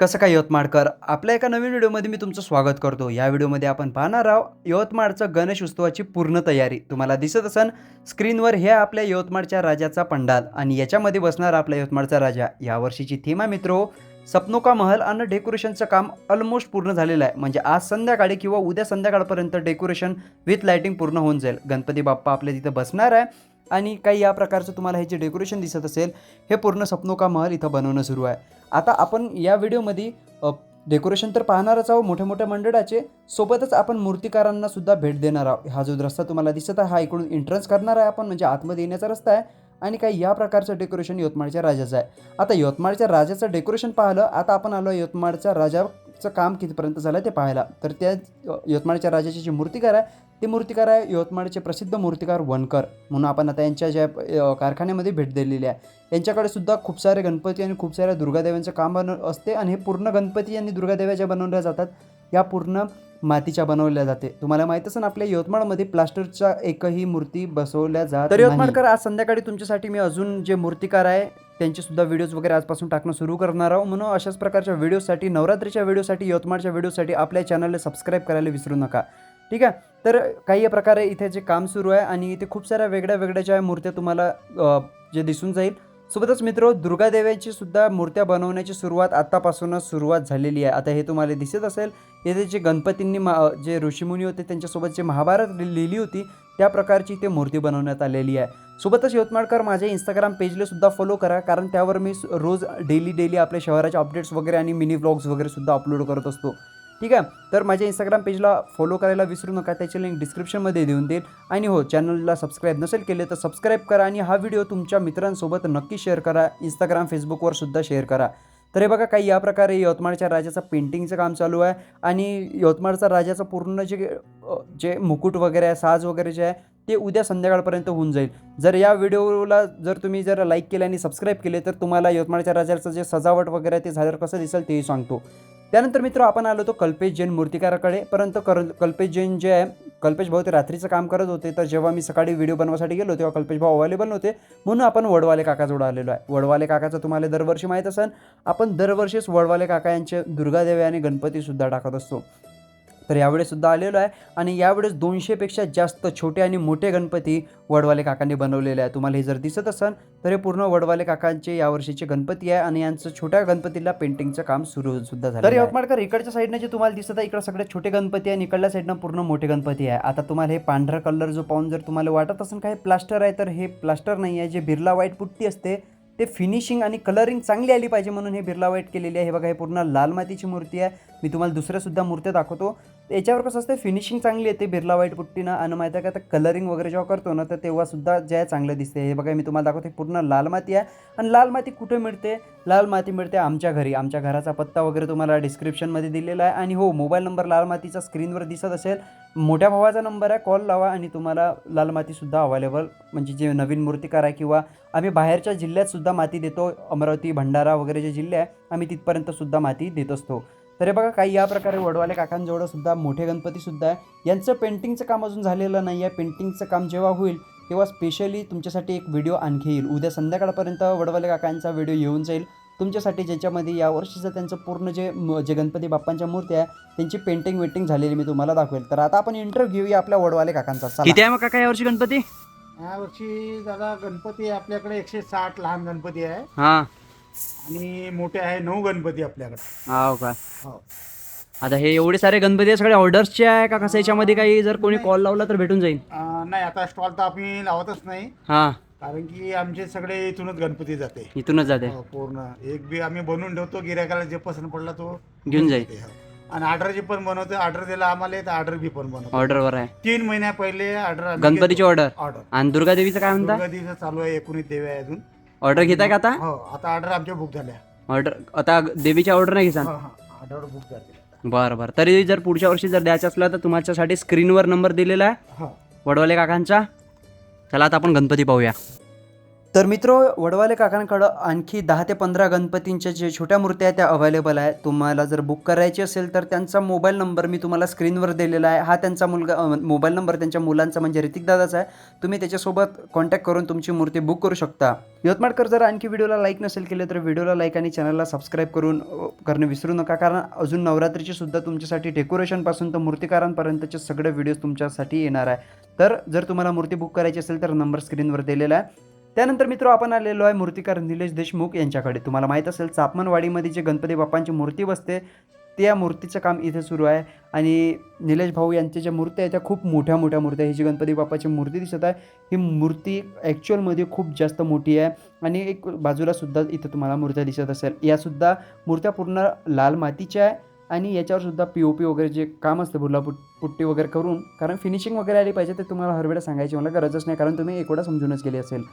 कसं काय यवतमाळकर? आपल्या एका नवीन व्हिडिओमध्ये मी तुमचं स्वागत करतो. या व्हिडिओमध्ये आपण पाहणार आहोत यवतमाळचं गणेश उत्सवाची पूर्ण तयारी. तुम्हाला दिसत असन स्क्रीनवर हे आपल्या यवतमाळच्या राजाचा पंडाल आणि याच्यामध्ये बसणार आपला यवतमाळचा राजा. यावर्षीची थीमा मित्रो सपनोका महल आणि डेकोरेशनचं काम ऑलमोस्ट पूर्ण झालेलं आहे. म्हणजे आज संध्याकाळी किंवा उद्या संध्याकाळपर्यंत डेकोरेशन विथ लायटिंग पूर्ण होऊन जाईल. गणपती बाप्पा आपल्या तिथं बसणार आहे. आणि काही या प्रकारचं तुम्हाला हे जे डेकोरेशन दिसत असेल हे पूर्ण सपनो का महल इथं बनवणं सुरू आहे. आता आपण या व्हिडिओमध्ये डेकोरेशन तर पाहणारच आहोत मोठ्या मोठ्या मंडळाचे. सोबतच आपण मूर्तिकारांना सुद्धा भेट देणार आहोत. हा जो रस्ता तुम्हाला दिसत आहे हा इकडून एंट्रन्स करणार आहे आपण म्हणजे आतमध्ये येण्याचा रस्ता आहे. आणि काही या प्रकारचं डेकोरेशन यवतमाळच्या राजाचं आहे. आता यवतमाळच्या राजाचं डेकोरेशन पाहिलं आता आपण आलो यवतमाळच्या राजाचं काम कितीपर्यंत झालं ते पाहायला. तर त्या यवतमाळच्या राजाची जी मूर्तिकार आहे ते मूर्तिकार आहे यवतमाळचे प्रसिद्ध मूर्तिकार वनकर. म्हणून आपण आता यांच्या ज्या कारखान्यामध्ये भेट दिलेली आहे. यांच्याकडे सुद्धा खूप सारे गणपती आणि खूप साऱ्या दुर्गादेव्यांचं काम बन असते आणि हे पूर्ण गणपती आणि दुर्गादेव्या ज्या बनवल्या जातात या पूर्ण मातीच्या बनवल्या जाते. तुम्हाला माहीत असेल आपल्या यवतमाळमध्ये प्लास्टरच्या एकही मूर्ती बसवल्या जात तर यवतमाळकर आज संध्याकाळी तुमच्यासाठी मी अजून जे मूर्तिकार आहे त्यांचे सुद्धा व्हिडिओज वगैरे आजपासून टाकणं सुरू करणार आहोत. म्हणून अशाच प्रकारच्या व्हिडिओसाठी नवरात्रीच्या व्हिडिओसाठी यवतमाळच्या व्हिडिओसाठी आपल्या चॅनलला सबस्क्राईब करायला विसरू नका. ठीक आहे? तर काही प्रकारे इथे जे काम सुरू आहे आणि इथे खूप साऱ्या वेगळ्या वेगळ्या ज्या मूर्त्या तुम्हाला जे दिसून जाईल. सोबतच मित्र दुर्गादेव्यांची सुद्धा मूर्त्या बनवण्याची सुरुवात आत्तापासूनच सुरुवात झालेली आहे. आता हे तुम्हाला दिसत असेल येथे जे गणपतींनी मा जे ऋषीमुनी होते त्यांच्यासोबत जे महाभारत लिहिली होती त्या प्रकारची ते मूर्ती बनवण्यात आलेली आहे. सोबतच यवतमाळकर माझ्या इंस्टाग्राम पेजला सुद्धा फॉलो करा. कारण त्यावर मी रोज डेली डेली आपल्या शहराचे अपडेट्स वगैरे आणि मिनी व्लॉग्स वगैरे सुद्धा अपलोड करत असतो. ठीक आहे? तर माझ्या इंस्टाग्राम पेजला फॉलो करायला विसरू नका. त्याची लिंक डिस्क्रिप्शनमध्ये देऊन देईल आणि हो चॅनलला सबस्क्राईब नसेल केले तर सबस्क्राईब करा आणि हा व्हिडिओ तुमच्या मित्रांसोबत नक्की शेअर करा. इंस्टाग्राम फेसबुकवर सुद्धा शेअर करा. तर हे बघा काही या प्रकारे यवतमाळच्या राजाचं पेंटिंगचं काम चालू आहे. आणि यवतमाळचा राजाचं पूर्ण जे जे मुकुट वगैरे आहे साज वगैरे जे आहे ते उद्या संध्याकाळपर्यंत होऊन जाईल. जर या व्हिडिओला जर तुम्ही जर लाईक केले आणि सबस्क्राईब केले तर तुम्हाला यवतमाळच्या राजाचं जे सजावट वगैरे आहे ते झाल्यावर कसं दिसेल तेही सांगतो. त्यानंतर मित्र आपण आलो होतो कल्पेश जैन मूर्तिकाराकडे. परंतु कर कल्पेश जैन जे आहे कल्पेश भाऊ ते रात्रीचं काम करत होते. तर जेव्हा मी सकाळी व्हिडिओ बनवासाठी गेलो तेव्हा कल्पेश भाऊ अवेलेबल नव्हते. म्हणून आपण वडवाले काकाजवळ आलेलो आहे. वडवाले काकाचं तुम्हाला दरवर्षी माहीत असेल आपण दरवर्षीच वडवाले काका यांचे दुर्गादेवी आणि गणपतीसुद्धा टाकत असतो. तर यावेळेस सुद्धा आलेलो आहे. आणि यावेळेस दोनशेपेक्षा जास्त छोटे आणि मोठे गणपती वडवाले काकांनी बनवलेले आहे तुम्हाला हे जर दिसत असेल तर हे पूर्ण वडवाले काकांचे यावर्षीचे गणपती आहे. आणि यांचं छोट्या गणपतीला पेंटिंगचं काम सुरू सुद्धा झालं तर यवतमाळकर इकडच्या साईडनं जे तुम्हाला दिसत आहे इकडे सगळे छोटे गणपती आहे आणि इकडल्या साईडनं पूर्ण मोठे गणपती आहे. आता तुम्हाला हे पांढरा कलर जो पाहून जर तुम्हाला वाटत असेल का हे प्लास्टर आहे तर हे प्लास्टर नाही आहे. जे बिर्ला व्हाईट पुट्टी असते ते फिनिशिंग आणि कलरिंग चांगली आली पाहिजे म्हणून हे बिर्ला व्हाईट केलेली आहे. हे बघा हे पूर्ण लाल मातीची मूर्ती आहे. मी तुम्हाला दुसऱ्यासुद्धा मूर्त्या दाखवतो. याच्यावर कसं असतं फिनिशिंग चांगली येते बिर्ला व्हाईट पुट्टीनं आणि माहिती आहे का तर कलरिंग वगैरे जेव्हा करतो ना तर तेव्हासुद्धा जे आहे चांगलं दिसते हे बघा मी तुम्हाला दाखवते पूर्ण लाल माती आहे आणि लाल माती कुठे मिळते? लाल माती मिळते आमच्या घरी. आमच्या घराचा पत्ता वगैरे तुम्हाला डिस्क्रिप्शनमध्ये दिलेला आहे आणि हो मोबाईल नंबर लाल मातीचा स्क्रीनवर दिसत असेल. मोठ्या भावाचा नंबर आहे कॉल लावा आणि तुम्हाला लाल मातीसुद्धा अवेलेबल म्हणजे जे नवीन मूर्तिकार आहे किंवा आम्ही बाहेरच्या जिल्ह्यातसुद्धा माती देतो. अमरावती भंडारा वगैरे जे जिल्हे आहे आम्ही तिथपर्यंतसुद्धा माती देत असतो. तर हे बघा काही या प्रकारे वडवाले काकांजवळ सुद्धा मोठे गणपतीसुद्धा आहे. यांचं पेंटिंगचं काम अजून झालेलं नाही आहे. पेंटिंगचं काम जेव्हा होईल तेव्हा स्पेशली तुमच्यासाठी एक व्हिडिओ आणखी येईल. उद्या संध्याकाळपर्यंत वडवाले काकांचा व्हिडिओ येऊन जाईल. तुमच्यासाठी ज्याच्यामध्ये यावर्षीचं त्यांचं पूर्ण जे जे गणपती बाप्पांच्या मूर्ती आहे त्यांची पेंटिंग वेटिंग झालेली मी तुम्हाला दाखवेल. तर आता आपण इंटरव्ह्यू घेऊया आपल्या वडवाले काकांचा. किती आहे मग काका यावर्षी गणपती? या वर्षी दादा गणपती आपल्याकडे एकशे साठ लहान गणपती आहे. हा. आणि मोठे आहे नऊ गणपती आपल्याकडे. हो का? हो. आता हे एवढे सारे गणपती सगळे ऑर्डर्सचे आहे का कसं? याच्यामध्ये काही जर कोणी कॉल लावला तर भेटून जाईल. अं, नाही आता स्टॉल तर आम्ही लावतच नाही. हा. कारण की आमचे सगळे इथूनच गणपती जाते. इथूनच जाते. हो, पूर्ण. एक बी आम्ही बनवून ठेवतो गिरायकाला जे पसंत पडला तो घेऊन जाईल. जाते, हो. आणि ऑर्डर पण बनवतो ऑर्डर दिला आम्हाला तर ऑर्डर बी पण बनवतो ऑर्डरवर आहे. तीन महिन्या पहिले ऑर्डर गणपतीची ऑर्डर ऑर्डर आणि दुर्गादेवीचं काय म्हणता? दिवस चालू आहे एकोणीस देवी आहे अजून. ऑर्डर घेताय का आता? हो आता ऑर्डर आमच्या बुक झाल्या. ऑर्डर आता देवीची ऑर्डर नाही घेसान? ऑर्डर बुक झाले. बरं बरं. तरी जर पुढच्या वर्षी जर द्यायचं असलं तर तुमच्यासाठी स्क्रीनवर नंबर दिलेला आहे. हो. वडवाले काकांचा. चला आता आपण गणपती पाहूया. तर मित्र वडवाले काकांकडं आणखी दहा ते पंधरा गणपतींच्या जे छोट्या मूर्त्या आहेत त्या अवेलेबल आहे तुम्हाला जर बुक करायची असेल तर त्यांचा मोबाईल नंबर मी तुम्हाला स्क्रीनवर दिलेला आहे. हा त्यांचा मुलगा मोबाईल नंबर त्यांच्या मुलांचा म्हणजे ऋतिक दादाचा आहे. तुम्ही त्याच्यासोबत कॉन्टॅक्ट करून तुमची मूर्ती बुक करू शकता. यवतमाळकर जर आणखी व्हिडिओला लाईक नसेल केले तर व्हिडिओला लाईक आणि चॅनलला सबस्क्राईब करून करणे करणं विसरू नका. कारण अजून नवरात्रीची सुद्धा तुमच्यासाठी डेकोरेशनपासून तर मूर्तिकारांपर्यंतचे सगळे व्हिडिओज तुमच्यासाठी येणार आहे. तर जर तुम्हाला मूर्ती बुक करायची असेल तर नंबर स्क्रीनवर दिलेला आहे. त्यानंतर मित्र आपण आलेलो आहे मूर्तिकार निलेश देशमुख यांच्याकडे. तुम्हाला माहीत असेल चापमनवाडीमध्ये जे गणपती बाप्पांची मूर्ती बसते त्या मूर्तीचं काम इथे सुरू आहे. आणि निलेश भाऊ यांच्या ज्या मूर्त्या आहेत त्या खूप मोठ्या मोठ्या मूर्त्या ही जी गणपती बाप्पाची मूर्ती दिसत आहे ही मूर्ती ॲक्च्युअलमध्ये खूप जास्त मोठी आहे. आणि एक बाजूला सुद्धा इथं तुम्हाला मूर्त्या दिसत असेल. यासुद्धा मूर्त्या पूर्ण लाल मातीच्या आहे आणि याच्यावर सुद्धा पी ओ पी वगैरे जे काम असतं भुला पुट पुट्टी वगैरे करून कारण फिनिशिंग वगैरे आली पाहिजे ते तुम्हाला हरवेळा सांगायची मला गरजच नाही कारण तुम्ही एक समजूनच गेली असेल.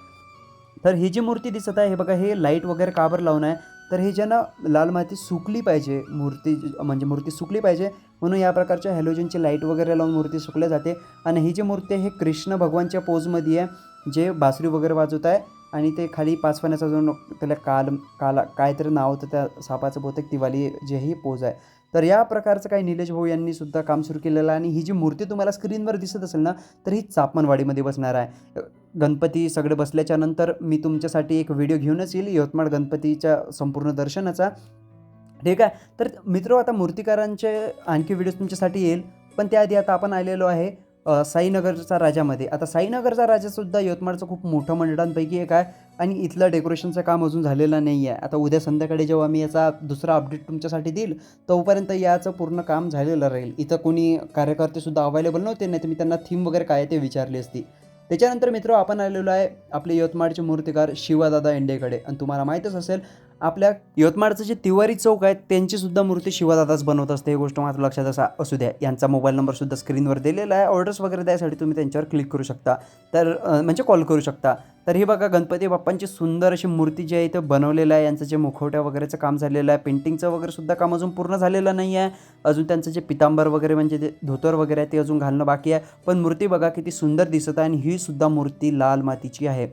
तर ही जी मूर्ती दिसत आहे हे बघा हे लाइट वगैरे काबर लावून आहे? तर हे ज्यांना लाल माती सुकली पाहिजे मूर्ती म्हणजे मूर्ती सुकली पाहिजे म्हणून या प्रकारच्या हॅलोजनची लाइट वगैरे लावून मूर्ती सुकल्या जाते. आणि ही जी मूर्ती आहे हे कृष्ण भगवानच्या पोजमध्ये आहे जे बासरी वगैरे वाजवत आहे. आणि ते खाली पाचपाण्याचा जो त्याला काल काला काहीतरी नाव होतं त्या सापाचं बहुतेक दिवाळी जे ही पोज आहे. तर या प्रकारचं काही निलेश भाऊ यांनी सुद्धा काम सुरू केलेलं आहे. आणि ही जी मूर्ती तुम्हाला स्क्रीनवर दिसत असेल ना तर ही चापमनवाडीमध्ये बसणार आहे. गणपती सगळे बसल्याच्या नंतर मी तुमच्यासाठी एक व्हिडिओ घेऊनच येईल यवतमाळ गणपतीच्या संपूर्ण दर्शनाचा. ठीक आहे? तर मित्र आता मूर्तिकारांचे आणखी व्हिडिओज तुमच्यासाठी येईल. पण त्याआधी आता आपण आलेलो आहे साईनगरचा राजामध्ये. आता साईनगरचा राजासुद्धा यवतमाळचं खूप मोठं मंडळांपैकी एक आहे आणि इथलं डेकोरेशनचं काम अजून झालेलं नाही आहे. आता उद्या संध्याकाळी जेव्हा मी याचा दुसरा अपडेट तुमच्यासाठी देईल तोपर्यंत याचं पूर्ण काम झालेलं राहील. इथं कोणी कार्यकर्तेसुद्धा अवेलेबल नव्हते नाही तर मी त्यांना थीम वगैरे काय आहे ते विचारली असती. त्याच्यानंतर मित्र आपण आलेलो आहे आपले यवतमाळचे मूर्तिकार शिवादादा इंडेकडे. आणि तुम्हाला माहीतच असेल आपल्या यवतमाळचं जे तिवारी चौक आहे त्यांची सुद्धा मूर्ती शिवादादाच बनवत असते. ही गोष्ट मात्र लक्षात असा असू द्या. यांचा मोबाईल नंबरसुद्धा स्क्रीनवर दिलेला आहे. ऑर्डर्स वगैरे द्यायसाठी तुम्ही त्यांच्यावर क्लिक करू शकता. तर म्हणजे कॉल करू शकता. तर हे बघा गणपती बाप्पांची सुंदर अशी मूर्ती जी आहे इथं बनवलेलं आहे. यांचं जे मुखवट्या वगैरेचं काम झालेलं आहे. पेंटिंगचं वगैरे सुद्धा काम अजून पूर्ण झालेलं नाही आहे. अजून त्यांचं जे पितांबर वगैरे म्हणजे ते धोतर वगैरे आहे ते अजून घालणं बाकी आहे. पण मूर्ती बघा किती सुंदर दिसत आहे आणि ही सुद्धा मूर्ती लाल मातीची आहे.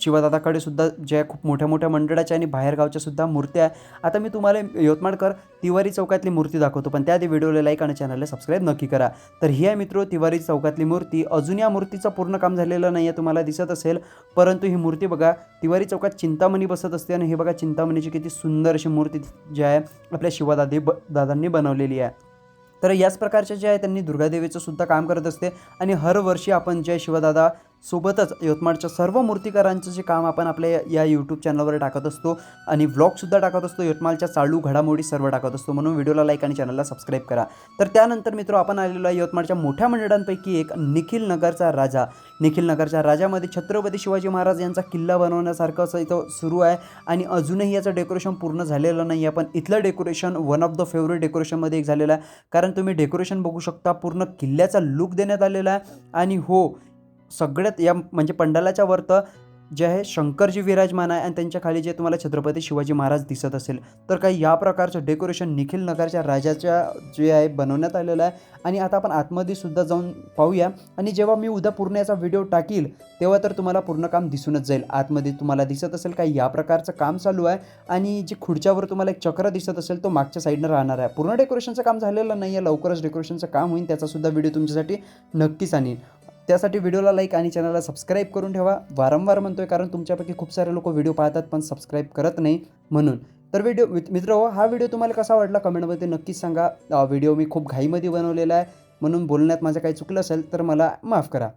शिवदादाकडे सुद्धा ज्या खूप मोठ्या मोठ्या मंडळाच्या आणि बाहेरगावच्या सुद्धा मूर्त्या आहे. आता मी तुम्हाला यवतमाळकर तिवारी चौकातली मूर्ती दाखवतो पण त्याआधी व्हिडिओला लाईक आणि चॅनलला सबस्क्राईब नक्की करा. तर ही आहे मित्र तिवारी चौकातली मूर्ती. अजून या मूर्तीचं पूर्ण काम झालेलं नाही आहे तुम्हाला दिसत असेल. परंतु ही मूर्ती बघा तिवारी चौकात चिंतामणी बसत असते आणि हे बघा चिंतामणीची किती सुंदर अशी मूर्ती जी आहे आपल्या शिवदादी ब दादांनी बनवलेली आहे. तर याच प्रकारच्या जे आहे त्यांनी दुर्गादेवीचं सुद्धा काम करत असते. आणि हर वर्षी आपण जय शिवदादा सोबतच यवतमाळच्या सर्व मूर्तिकारांचं जे काम आपण आपल्या या- या यूट्यूब चॅनलवर टाकत असतो आणि व्लॉगसुद्धा टाकत असतो यवतमाळच्या चालू घडामोडी सर्व टाकत असतो. म्हणून व्हिडिओला लाईक आणि चॅनलला सबस्क्राईब करा. तर त्यानंतर मित्र आपण आलेलो आहे यवतमाळच्या मोठ्या मंडळांपैकी एक निखिल नगरचा राजा. निखिल नगरच्या राजामध्ये छत्रपती शिवाजी महाराज यांचा किल्ला बनवण्यासारखं असं इथं सुरू आहे. आणि अजूनही याचं डेकोरेशन पूर्ण झालेलं नाही आहे. पण इथलं decoration one of the favourite डेकोरेशनमध्ये एक झालेलं आहे. कारण तुम्ही डेकोरेशन बघू शकता पूर्ण किल्ल्याचा लुक देण्यात आलेला आहे. आणि हो सगळ्यात या म्हणजे पंडालाच्या वरतं जे आहे शंकरजी विराजमान आहे आणि त्यांच्या खाली जे तुम्हाला छत्रपती शिवाजी महाराज दिसत असेल तर काही या प्रकारचं डेकोरेशन निखिल नगरच्या राजाच्या जे आहे बनवण्यात आलेलं आहे. आणि आता आपण आतमध्येसुद्धा जाऊन पाहूया. आणि जेव्हा मी उद्या पूर्ण याचा व्हिडिओ टाकील तेव्हा तर तुम्हाला पूर्ण काम दिसूनच जाईल. आतमध्ये तुम्हाला दिसत असेल काही या प्रकारचं काम चालू आहे. आणि जे खुर्च्यावर तुम्हाला एक चक्र दिसत असेल तो मागच्या साईडनं राहणार आहे. पूर्ण डेकोरेशनचं काम झालेलं नाही आहे लवकरच डेकोरेशनचं काम होईल. त्याचासुद्धा व्हिडिओ तुमच्यासाठी नक्कीच आणीन. त्यासाठी व्हिडिओला लाईक आणि चॅनलला सबस्क्राईब करून ठेवा. वारंवार म्हणतोय कारण तुमच्यापैकी खूप सारे लोक व्हिडिओ पाहतात पण सबस्क्राईब करत नाही म्हणून. तर व्हिडिओ मित्र हो हा व्हिडिओ तुम्हाला कसा वाटला कमेंटमध्ये नक्कीच सांगा. व्हिडिओ मी खूप घाईमध्ये बनवलेला आहे. म्हणून बोलण्यात माझं काही चुकलं असेल तर मला माफ करा.